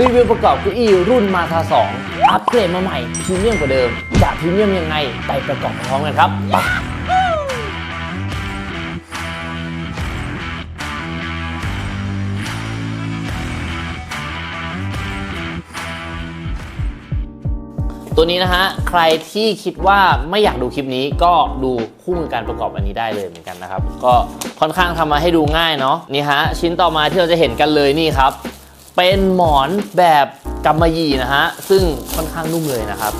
รีวิวประกอบเก้าอี้รุ่นมาทา2อัปเกรดมาใหม่พรีเมียมกว่าเดิมจะพรีเมียมยังไงไปประกอบพร้อมกันครับไปตัวนี้นะฮะ ใครที่คิดว่าไม่อยากดูคลิปนี้ก็ดูคู่มือการประกอบอันนี้ได้เลยเหมือนกันนะครับ ก็ค่อนข้างทำมาให้ดูง่ายเนาะนี่ฮะ ชิ้นต่อมาที่เราจะเห็นกันเลยนี่ครับ เป็นหมอนแบบกำมะหยี่นะฮะ ซึ่งค่อนข้างนุ่มเลยนะครับ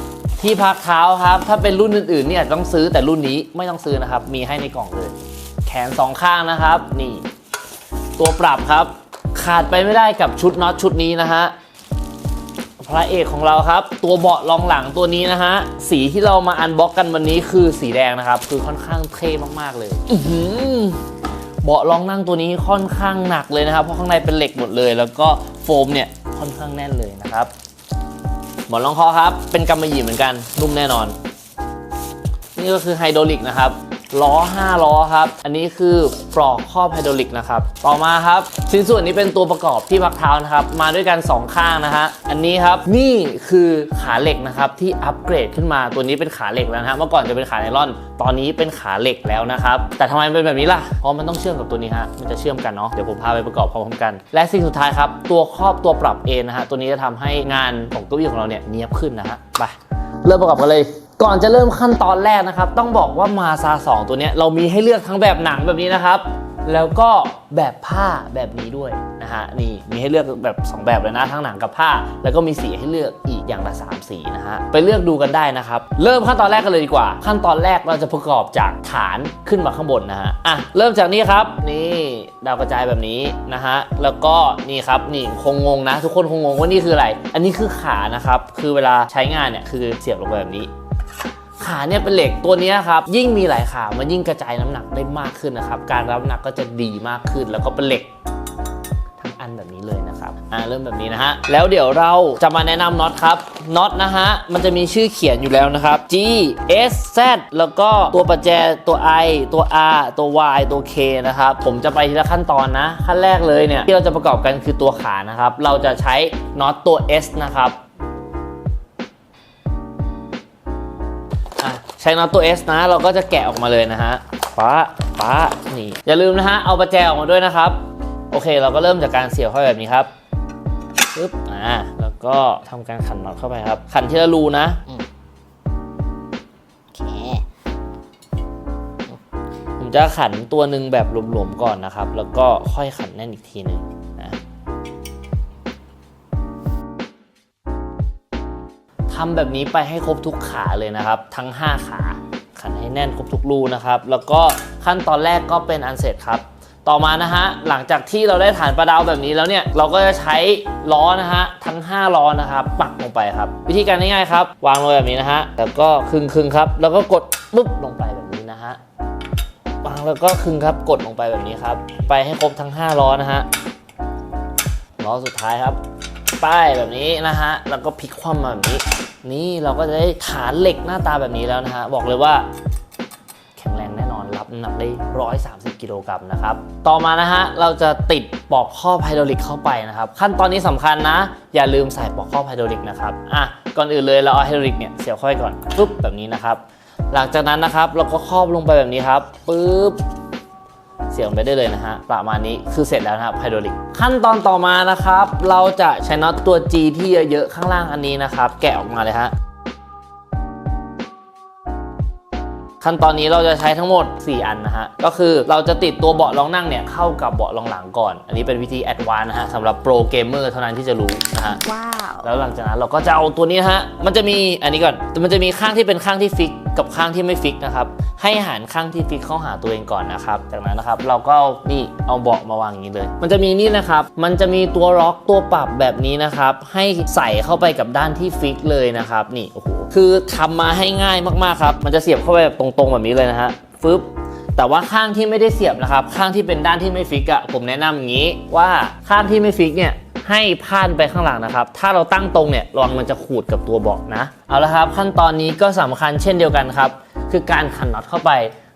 ที่พักเท้าครับ ถ้าเป็นรุ่นอื่นๆเนี่ยอาจจะต้องซื้อแต่รุ่นนี้ไม่ต้องซื้อนะครับ มีให้ในกล่องเลย แขนสองข้างนะครับ นี่ ตัวปรับครับ ขาดไปไม่ได้กับชุดน็อตชุดนี้นะฮะพระเอกของเราครับ ตัวเบาะรองหลังตัวนี้นะฮะ สีที่เรามาอันบ็อกกันวันนี้คือสีแดงนะครับ คือค่อนข้างเท่มากๆเลย อื เบาะรองนั่งตัวนี้ค่อนข้างหนักเลยนะครับ เพราะข้างในเป็นเหล็กหมดเลย แล้วก็โฟมเนี่ยค่อนข้างแน่นเลยนะครับหมอนรองคอครับ เป็นกำมะหยี่เหมือนกันนุ่มแน่นอน นี่ก็คือไฮดรอลิกนะครับ ล้อ 5 ล้อครับ อันนี้คือปลอกครอบไฮดรอลิกนะครับ ต่อมาครับ ชิ้นส่วนนี้เป็นตัวประกอบที่พักเท้านะครับ มาด้วยกัน 2 ข้างนะฮะ อันนี้ครับ นี่คือขาเหล็กนะครับที่อัปเกรดขึ้นมา ตัวนี้เป็นขาเหล็กแล้วนะฮะ เมื่อก่อนจะเป็นขาไนลอน ตอนนี้เป็นขาเหล็กแล้วนะครับ แต่ทำไมมันเป็นแบบนี้ล่ะ เพราะมันต้องเชื่อมกับตัวนี้ฮะ มันจะเชื่อมกันเนาะ เดี๋ยวผมพาไปประกอบพร้อมกัน และสิ่งสุดท้ายครับ ตัวครอบตัวปรับเอนนะฮะ ตัวนี้จะทำให้งานของเก้าอี้ของเราเนี่ยเนียบขึ้นนะฮะ ไป เริ่มประกอบกันเลย ก่อนจะเริ่มขั้นตอนแรกนะครับ ต้องบอกว่ามาซา2ตัวเนี้ยเรามีให้เลือกทั้งแบบหนังแบบนี้นะครับ แล้วก็แบบผ้าแบบนี้ด้วยนะฮะนี่มีให้เลือกแบบ 2 แบบเลยนะทั้งหนังกับผ้า แล้วก็มีสีให้เลือกอีกอย่างละ3สีนะฮะไปเลือกดูกันได้นะครับ เริ่มขั้นตอนแรกกันเลยดีกว่า ขั้นตอนแรกเราจะประกอบจากฐานขึ้นมาข้างบนนะฮะอะเริ่มจากนี้ครับนี่ดาวกระจายแบบนี้นะฮะแล้วก็นี่ครับนี่คงงงนะ ทุกคนคงงงว่านี่คืออะไร อันนี้คือขานะครับคือเวลาใช้งานเนี่ยคือเสียบลงไปแบบนี้ ขาเนี่ยเป็นเหล็กตัวนี้ครับยิ่งมีหลายขามันยิ่งกระจายน้ำหนักได้มากขึ้นนะครับ การรับน้ำหนักก็จะดีมากขึ้น แล้วก็เป็นเหล็กทั้งอันแบบนี้เลยนะครับอ่าเริ่มแบบนี้นะฮะแล้วเดี๋ยวเราจะมาแนะนำน็อตครับน็อตนะฮะมันจะมีชื่อเขียนอยู่แล้วนะครับ G S Z แล้วก็ตัวประแจตัว I ตัว R ตัว Y ตัว K นะครับผมจะไปทีละขั้นตอนนะขั้นแรกเลยเนี่ยที่เราจะประกอบกันคือตัวขานะครับเราจะใช้น็อตตัว S นะครับ ใช้น็อตตัว S นะ เราก็จะแกะออกมาเลยนะฮะป้าป้านี่ อย่าลืมนะฮะ เอาประแจออกมาด้วยนะครับ โอเค เราก็เริ่มจากการเสียบเข้าแบบนี้ครับปึ๊บอ่าแล้วก็ทำการขันน็อตเข้าไปครับ ขันที่ละรูนะโอเคผมจะขันตัวหนึ่งแบบหลวมๆก่อนนะครับ แล้วก็ค่อยขันแน่นอีกทีหนึ่ง ทำแบบนี้ไปให้ครบทุกขาเลยนะครับ ทั้ง 5 ขาขันให้แน่นครบทุกรูนะครับ แล้วก็ขั้นตอนแรกก็เป็นอันเสร็จครับ ต่อมานะฮะหลังจากที่เราได้ฐานประดาวแบบนี้แล้วเนี่ยเราก็จะใช้ล้อนะฮะทั้ง 5 ล้อนะครับปักลงไปครับ วิธีการง่ายๆครับ วางลงแบบนี้นะฮะแล้วก็ครึ่งๆครับ แล้วก็กดปุ๊บลงไปแบบนี้นะฮะวางแล้วก็คึงครับกดลงไปแบบนี้ครับ ไปให้ครบทั้ง 5 ล้อนะฮะล้อสุดท้ายครับป้ายแบบนี้นะฮะ แล้วก็พลิกคว่ำมาแบบนี้ นี่เราก็จะได้ฐานเหล็กหน้าตาแบบนี้แล้วนะฮะบอกเลยว่าแข็งแรงแน่นอนรับน้ำหนักได้ 130 กิโลกรัมนะครับ ต่อมานะฮะเราจะติดปลอกข้อไฮดรอลิกเข้าไปนะครับ ขั้นตอนนี้สำคัญนะ อย่าลืมใส่ปลอกข้อไฮดรอลิกนะครับอะก่อนอื่นเลยเราเอาไฮดรอลิกเนี่ยเสียบเข้าไปก่อนปุ๊บแบบนี้นะครับ หลังจากนั้นนะครับเราก็ครอบลงไปแบบนี้ครับปุ๊บ เสียบลงไปได้เลยนะฮะ ประมาณนี้คือเสร็จแล้วนะครับไฮดรอลิก ขั้นตอนต่อมานะครับ เราจะใช้น็อตตัว G ที่เยอะๆข้างล่างอันนี้นะครับ แกะออกมาเลยฮะขั้นตอนนี้เราจะใช้ทั้งหมด 4 อันนะฮะ ก็คือเราจะติดตัวเบาะรองนั่งเนี่ย เข้ากับเบาะรองหลังก่อน อันนี้เป็นวิธีแอดวานซ์นะฮะสำหรับโปรเกมเมอร์เท่านั้นที่จะรู้นะฮะ ว้าว แล้วหลังจากนั้นเราก็จะเอาตัวนี้นะฮะ มันจะมีอันนี้ก่อน มันจะมีข้างที่เป็นข้างที่ฟิก กับข้างที่ไม่ฟิกนะครับ ให้หันข้างที่ฟิกเข้าหาตัวเองก่อนนะครับ จากนั้นนะครับเราก็เอานี่เอาเบาะมาวางอย่างนี้เลย มันจะมีนี่นะครับ มันจะมีตัวล็อกตัวปรับแบบนี้นะครับ ให้ใส่เข้าไปกับด้านที่ฟิกเลยนะครับ นี่โอ้โหคือทำมาให้ง่ายมากๆครับมันจะเสียบเข้าไปแบบตรงๆแบบนี้เลยนะฮะฟึบแต่ว่าข้างที่ไม่ได้เสียบนะครับ ข้างที่เป็นด้านที่ไม่ฟิกอะผมแนะนำอย่างนี้ว่าข้างที่ไม่ฟิกเนี่ย ให้พาดไปข้างหลังนะครับ ถ้าเราตั้งตรงเนี่ยระวังมันจะขูดกับตัวเบาะนะ เอาละครับ ขั้นตอนนี้ก็สำคัญเช่นเดียวกันครับ คือการขันน็อตเข้าไป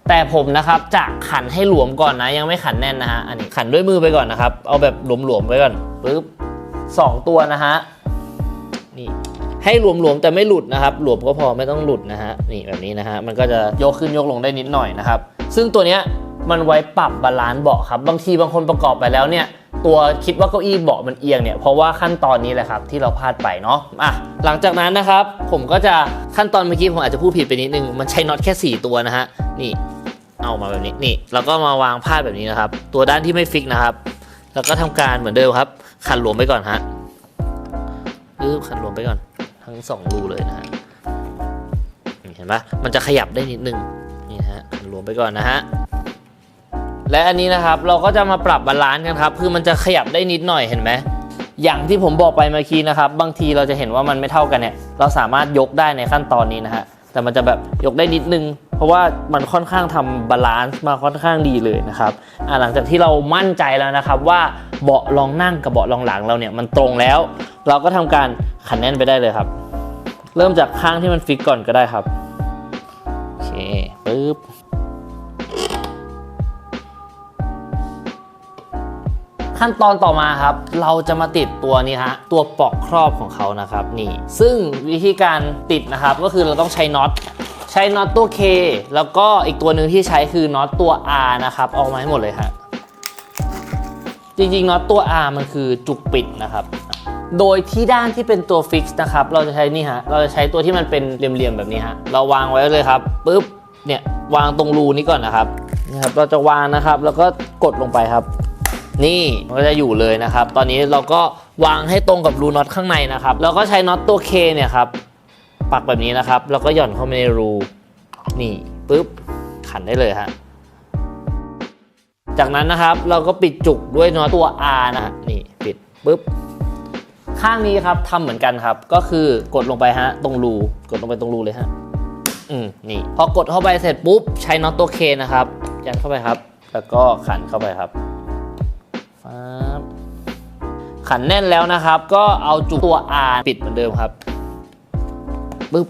แต่ผมนะครับจะขันให้หลวมก่อนนะ ยังไม่ขันแน่นนะฮะ อันนี้ขันด้วยมือไปก่อนนะครับ เอาแบบหลวมๆไว้ก่อนปึ๊บ2ตัวนะฮะ นี่ให้หลวมๆแต่ไม่หลุดนะครับ หลวมก็พอไม่ต้องหลุดนะฮะ นี่แบบนี้นะฮะ มันก็จะยกขึ้นยกลงได้นิดหน่อยนะครับ ซึ่งตัวเนี้ยมันไว้ปรับบาลานซ์เบาะครับ บางทีบางคนประกอบไปแล้วเนี่ย ตัวคิดว่าเก้าอี้เบาะมันเอียงเนี่ยเพราะว่าขั้นตอนนี้แหละครับที่เราพลาดไปเนาะอะหลังจากนั้นนะครับ ผมก็จะขั้นตอนเมื่อกี้ผมอาจจะพูดผิดไปนิดนึง มันใช้น็อตแค่ 4 ตัวนะฮะนี่เอามาแบบนี้นี่แล้วก็มาวางพาดแบบนี้นะครับ ตัวด้านที่ไม่ฟิกนะครับ แล้วก็ทำการเหมือนเดิมครับ ขันหลวมไปก่อนฮะปึ๊บขันหลวมไปก่อน ทั้งสองรูเลยนะฮะเห็นปะมันจะขยับได้นิดนึงนี่ฮะขันหลวมไปก่อนนะฮะ และอันนี้นะครับเราก็จะมาปรับบาลานซ์กันครับคือมันจะขยับได้นิดหน่อยเห็นไหมอย่างที่ผมบอกไปเมื่อกี้นะครับบางทีเราจะเห็นว่ามันไม่เท่ากันเนี่ยเราสามารถยกได้ในขั้นตอนนี้นะฮะแต่มันจะแบบยกได้นิดนึง เพราะว่ามันค่อนข้างทำบาลานซ์มาค่อนข้างดีเลยนะครับอ่าหลังจากที่เรามั่นใจแล้วนะครับว่าเบาะรองนั่งกับเบาะรองหลังเราเนี่ยมันตรงแล้ว เราก็ทำการขันแน่นไปได้เลยครับ เริ่มจากข้างที่มันฟิกก่อนก็ได้ครับโอเคปึ๊บ ขั้นตอนต่อมาครับ เราจะมาติดตัวนี้ฮะตัวปลอกครอบของเขานะครับนี่ซึ่งวิธีการติดนะครับก็คือเราต้องใช้น็อตใช้น็อตตัว K แล้วก็อีกตัวหนึ่งที่ใช้คือน็อตตัว R นะครับเอามาให้หมดเลยฮะจริงๆน็อตตัว R มันคือจุกปิดนะครับ โดยที่ด้านที่เป็นตัวฟิกซ์นะครับ เราจะใช้นี่ฮะ เราจะใช้ตัวที่มันเป็นเหลี่ยมๆแบบนี้ฮะ เราวางไว้เลยครับปุ๊บ เนี่ยวางตรงรูนี้ก่อนนะครับนี่ครับ เราจะวางนะครับ แล้วก็กดลงไปครับ นี่มันก็จะอยู่เลยนะครับ ตอนนี้เราก็วางให้ตรงกับรูน็อตข้างในนะครับ แล้วก็ใช้น็อตตัว K เนี่ยครับ ปักแบบนี้นะครับ แล้วก็หย่อนเข้าไปในรู นี่ปุ๊บ ขันได้เลยฮะ จากนั้นนะครับเราก็ปิดจุกด้วยน็อตตัว R นะฮะนี่ปิดปุ๊บ ข้างนี้ครับทำเหมือนกันครับ ก็คือกดลงไปฮะ ตรงรู กดลงไปตรงรูเลยฮะ อืม นี่ พอกดเข้าไปเสร็จปุ๊บ ใช้น็อตตัว K นะครับ ยัดเข้าไปครับ แล้วก็ขันเข้าไปครับ ขันแน่นแล้วนะครับ ก็เอาจุกตัว R ปิดเหมือนเดิมครับปึ๊บ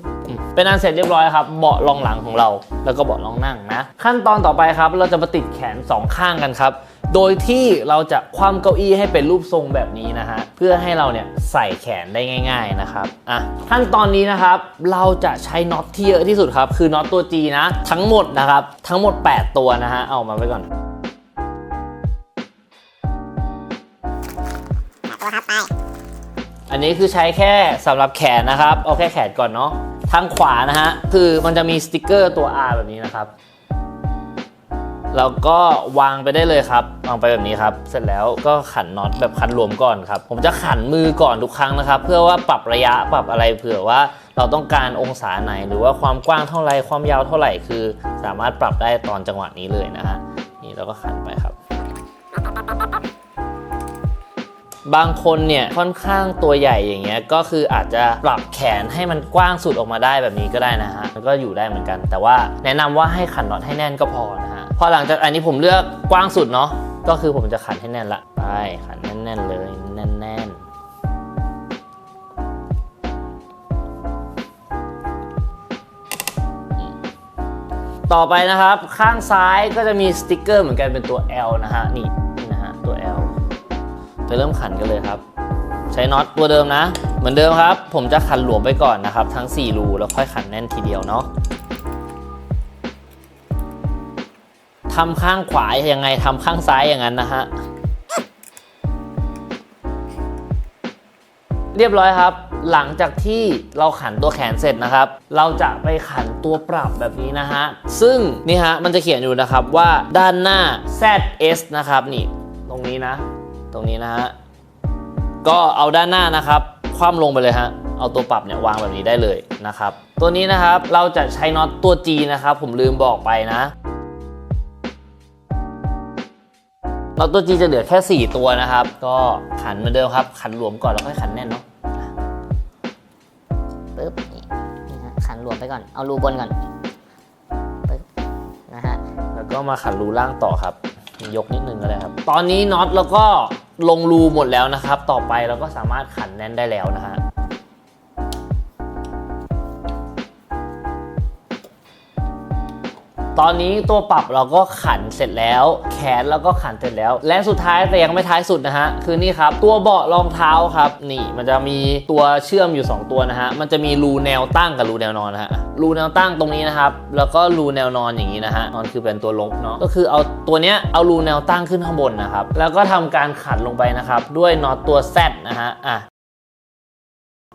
เป็นอันเสร็จเรียบร้อยครับ เบาะรองหลังของเรา แล้วก็เบาะรองนั่งนะ ขั้นตอนต่อไปครับ เราจะมาติดแขนสองข้างกันครับ โดยที่เราจะคว่ำเก้าอี้ให้เป็นรูปทรงแบบนี้นะฮะ เพื่อให้เราเนี่ยใส่แขนได้ง่าย ๆนะครับ อะ ขั้นตอนนี้นะครับ เราจะใช้น็อตที่เยอะที่สุดครับ คือน็อตตัว G นะ ทั้งหมดนะครับ ทั้งหมด 8 ตัวนะฮะ เอามาไว้ก่อน ครับไป อันนี้คือใช้แค่สำหรับแขนนะครับ เอาแค่แขนก่อนเนาะ ทางขวานะฮะ คือมันจะมีสติกเกอร์ตัว R แบบนี้นะครับ แล้วก็วางไปได้เลยครับวางไปแบบนี้ครับ เสร็จแล้วก็ขันน็อตแบบขันรวมก่อนครับ ผมจะขันมือก่อนทุกครั้งนะครับ เพื่อว่าปรับระยะปรับอะไรเผื่อว่าเราต้องการองศาไหน หรือว่าความกว้างเท่าไรความยาวเท่าไหร่คือ สามารถปรับได้ตอนจังหวะนี้เลยนะฮะ นี่เราก็ขันไปครับ บางคนเนี่ยค่อนข้างตัวใหญ่อย่างเงี้ยก็คืออาจจะปรับแขนให้มันกว้างสุดออกมาได้แบบนี้ก็ได้นะฮะมันก็อยู่ได้เหมือนกัน แต่ว่าแนะนำว่าให้ขันน็อตให้แน่นก็พอนะฮะพอหลังจากอันนี้ผมเลือกกว้างสุดเนาะก็คือผมจะขันให้แน่นละไปขันแน่นๆเลยแน่นๆต่อไปนะครับ ข้างซ้ายก็จะมีสติกเกอร์เหมือนกันเป็นตัว L นะฮะ นี่นี่นะฮะ ตัว L ไปเริ่มขันกันเลยครับ ใช้น็อตตัวเดิมนะ เหมือนเดิมครับ ผมจะขันหลวมไปก่อนนะครับ ทั้ง 4 รูแล้วค่อยขันแน่นทีเดียวเนาะทำข้างขวายังไงทำข้างซ้ายอย่างนั้นนะฮะเรียบร้อยครับ หลังจากที่เราขันตัวแขนเสร็จนะครับ เราจะไปขันตัวปรับแบบนี้นะฮะ ซึ่งนี่ฮะมันจะเขียนอยู่นะครับว่าด้านหน้า ZS นะครับนี่ ตรงนี้นะ ตรงนี้นะฮะ ก็เอาด้านหน้านะครับ คว่ำลงไปเลยฮะ เอาตัวปรับเนี่ยวางแบบนี้ได้เลยนะครับ ตัวนี้นะครับเราจะใช้น็อตตัว G นะครับ ผมลืมบอกไปนะน็อตตัว G จะเหลือแค่ 4 ตัวนะครับ ก็ขันเหมือนเดิมครับ ขันหลวมก่อนแล้วค่อยขันแน่นเนาะปึ๊บนี่ฮะขันรวมไปก่อน เอารูบนก่อนปึ๊บนะฮะ แล้วก็มาขันรูล่างต่อครับ ยกนิดนึงก็ได้ครับ ตอนนี้น็อตแล้วก็ลงรูหมดแล้วนะครับ ต่อไปเราก็สามารถขันแน่นได้แล้วนะฮะ ตอนนี้ตัวปรับเราก็ขันเสร็จแล้ว แขนเราก็ขันเสร็จแล้ว และสุดท้ายแต่ยังไม่ท้ายสุดนะฮะคือนี่ครับ ตัวเบาะรองเท้าครับนี่มันจะมีตัวเชื่อมอยู่ 2 ตัวนะฮะมันจะมีรูแนวตั้งกับรูแนวนอนนะฮะรูแนวตั้งตรงนี้นะครับแล้วก็รูแนวนอนอย่างนี้นะฮะนอนคือเป็นตัวลงเนาะก็คือเอาตัวเนี้ยเอารูแนวตั้งขึ้นข้างบนนะครับแล้วก็ทำการขันลงไปนะครับด้วยน็อตตัว Z นะฮะอะ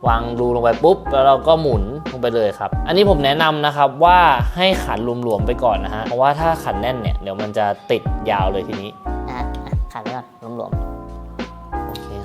วางรูลงไปปุ๊บ แล้วเราก็หมุนลงไปเลยครับ อันนี้ผมแนะนำนะครับว่าให้ขันหลวมๆไปก่อนนะฮะ เพราะว่าถ้าขันแน่นเนี่ยเดี๋ยวมันจะติดยาวเลยทีนี้นะฮะอะขันไปก่อนหลวมๆ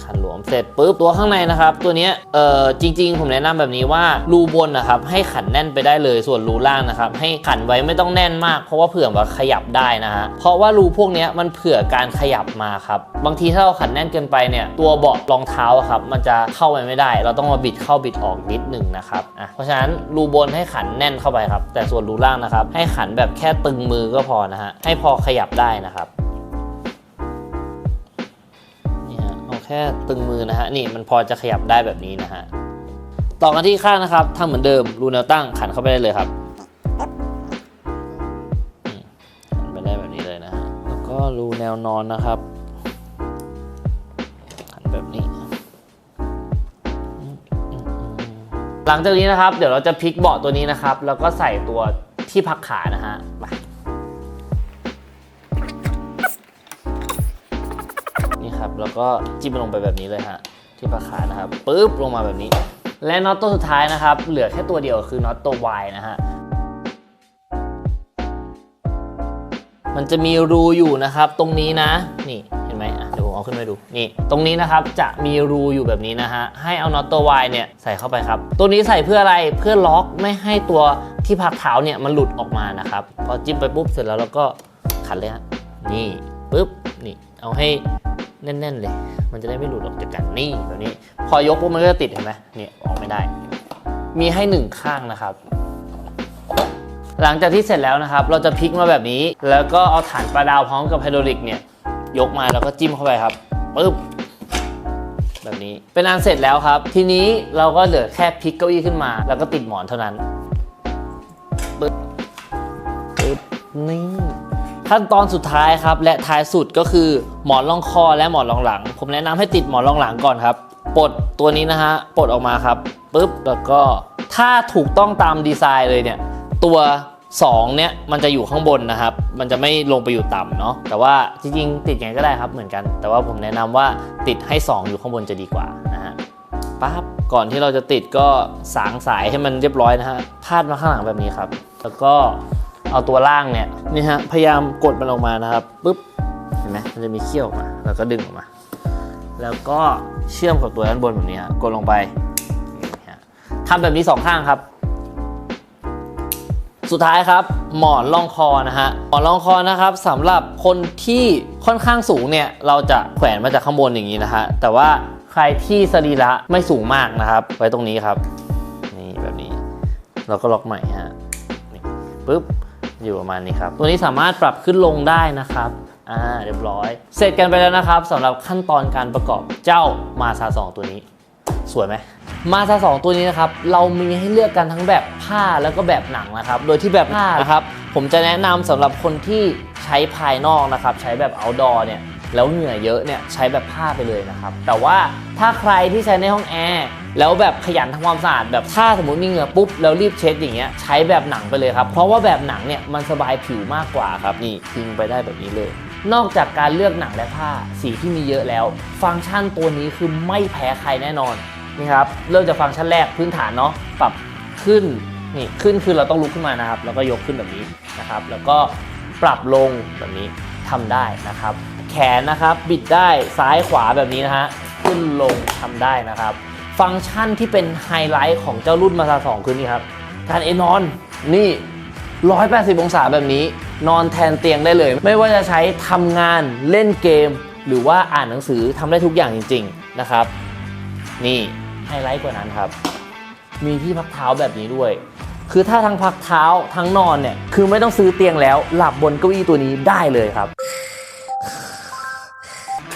คันหลวม เสร็จปุ๊บตัวข้างในนะครับ ตัวนี้เอ่อจริง ๆ ผมแนะนำแบบนี้ว่ารูบนนะครับให้ขันแน่นไปได้เลยส่วนรูล่างนะครับให้ขันไว้ไม่ต้องแน่นมากเพราะว่าเผื่อว่าขยับได้นะฮะเพราะว่ารูพวกนี้มันเผื่อการขยับมาครับบางทีถ้าเราขันแน่นเกินไปเนี่ยตัวเบาะรองเท้าครับมันจะเข้าไปไม่ได้ เราต้องมาบิดเข้าบิดออกนิดหนึ่งนะครับอะเพราะฉะนั้นรูบนให้ขันแน่นเข้าไปครับแต่ส่วนรูล่างนะครับให้ขันแบบแค่ตึงมือก็พอนะฮะให้พอขยับได้นะครับ แค่ตึงมือนะฮะนี่มันพอจะขยับได้แบบนี้นะฮะต่อกันที่ข้างนะครับทำเหมือนเดิมรูแนวตั้งขันเข้าไปได้เลยครับขันไปได้แบบนี้เลยนะฮะแล้วก็รูแนวนอนนะครับขันแบบนี้ หลังจากนี้นะครับ เดี๋ยวเราจะพลิกเบาะตัวนี้นะครับ แล้วก็ใส่ตัวที่พักขานะฮะไป แล้วก็จิ้มลงไปแบบนี้เลยฮะที่ปลาขานะครับปุ๊บลงมาแบบนี้ และน็อตตัวสุดท้ายนะครับ เหลือแค่ตัวเดียวคือน็อตตัว Y นะฮะมันจะมีรูอยู่นะครับ ตรงนี้นะ นี่เห็นไหมอะเดี๋ยวผมเอาขึ้นไปดูนี่ ตรงนี้นะครับจะมีรูอยู่แบบนี้นะฮะให้เอาน็อตตัว Y เนี่ยใส่เข้าไปครับ ตัวนี้ใส่เพื่ออะไรเพื่อล็อกไม่ให้ตัวที่พักเท้าเนี่ยมันหลุดออกมานะครับพอจิ้มไปปุ๊บเสร็จแล้วเราก็ขันเลยฮะนี่ปุ๊บนี่เอาให้ แน่นๆเลย มันจะได้ไม่หลุดออกจากกันนี่แบบนี้ พอยกปุ๊บมันก็จะติดเห็นไหมเนี่ยออกไม่ได้ มีให้หนึ่งข้างนะครับ หลังจากที่เสร็จแล้วนะครับ เราจะพลิกมาแบบนี้ แล้วก็เอาฐานปลาดาวพร้อมกับไฮดรอลิกเนี่ยยกมาแล้วก็จิ้มเข้าไปครับปึ๊บแบบนี้เป็นอันเสร็จแล้วครับ ทีนี้เราก็เหลือแค่พลิกเก้าอี้ขึ้นมา แล้วก็ติดหมอนเท่านั้นปึ๊บปึ๊บนี่ ขั้นตอนสุดท้ายครับ และท้ายสุดก็คือหมอนรองคอและหมอนรองหลัง ผมแนะนำให้ติดหมอนรองหลังก่อนครับปลดตัวนี้นะฮะปลดออกมาครับปุ๊บแล้วก็ถ้าถูกต้องตามดีไซน์เลยเนี่ยตัว2เนี่ยมันจะอยู่ข้างบนนะครับ มันจะไม่ลงไปอยู่ต่ำเนาะแต่ว่าจริงๆ ติดไงก็ได้ครับเหมือนกัน แต่ว่าผมแนะนำว่าติดให้ 2 อยู่ข้างบนจะดีกว่านะฮะปั๊บก่อนที่เราจะติดก็สางสายให้มันเรียบร้อยนะฮะพาดมาข้างหลังแบบนี้ครับ แล้วก็ เอาตัวล่างเนี่ยนี่ฮะพยายามกดมันลงมานะครับปุ๊บเห็นไหมมันจะมีเขี้ยวออกมาแล้วก็ดึงออกมา แล้วก็เชื่อมกับตัวด้านบนแบบนี้ฮะกดลงไปนี่ฮะทำแบบนี้สองข้างครับสุดท้ายครับหมอนรองคอนะฮะหมอนรองคอนะครับสำหรับคนที่ค่อนข้างสูงเนี่ยเราจะแขวนมาจากข้างบนอย่างนี้นะฮะแต่ว่าใครที่สรีระไม่สูงมากนะครับ ไว้ตรงนี้ครับ นี่แบบนี้ เราก็ล็อกใหม่ฮะนี่ปุ๊บ อยู่ประมาณนี้ครับ ตัวนี้สามารถปรับขึ้นลงได้นะครับอ่าเรียบร้อย เสร็จกันไปแล้วนะครับสำหรับขั้นตอนการประกอบเจ้ามาซา2ตัวนี้ สวยไหมมาซา2ตัวนี้นะครับ เรามีให้เลือกกันทั้งแบบผ้าแล้วก็แบบหนังนะครับ โดยที่แบบผ้านะครับ ผมจะแนะนำสำหรับคนที่ใช้ภายนอกนะครับ ใช้แบบ outdoor เนี่ย แล้วเหงื่อเยอะเนี่ย ใช้แบบผ้าไปเลยนะครับ แต่ว่าถ้าใครที่ใช้ในห้องแอร์ แล้วแบบขยันทำความสะอาดแบบถ้าสมมติมีเหงื่อปุ๊บแล้วรีบเช็ดอย่างเงี้ยใช้แบบหนังไปเลยครับเพราะว่าแบบหนังเนี่ยมันสบายผิวมากกว่าครับนี่ทิ้งไปได้แบบนี้เลย นอกจากการเลือกหนังและผ้าสีที่มีเยอะแล้ว ฟังก์ชันตัวนี้คือไม่แพ้ใครแน่นอนนี่ครับเริ่มจากฟังก์ชันแรกพื้นฐานเนาะปรับขึ้นนี่ขึ้นคือเราต้องลุกขึ้นมานะครับแล้วก็ยกขึ้นแบบนี้นะครับ แล้วก็ปรับลงแบบนี้ทำได้นะครับ แขนนะครับบิดได้ซ้ายขวาแบบนี้นะฮะขึ้นลงทำได้นะครับ ฟังก์ชันที่เป็นไฮไลท์ของเจ้ารุ่นมาซา2คือนี่ครับการเอนอนนี่ 180 องศาแบบนี้ นอนแทนเตียงได้เลย ไม่ว่าจะใช้ทำงานเล่นเกม หรือว่าอ่านหนังสือทำได้ทุกอย่างจริง ๆนะครับ นี่ไฮไลท์กว่านั้นครับ มีที่พักเท้าแบบนี้ด้วย คือถ้าทั้งพักเท้าทั้งนอนเนี่ยคือไม่ต้องซื้อเตียงแล้ว หลับบนเก้าอี้ตัวนี้ได้เลยครับ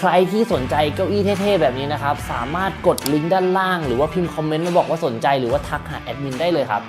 รที่สนใจเก้าอี้เท่ๆแบบนี้นะครับ สามารถกดลิงก์ด้านล่าง หรือว่าพิมพ์คอมเมนต์มาบอกว่าสนใจหรือว่าทักหาแอดมินได้เลยครับ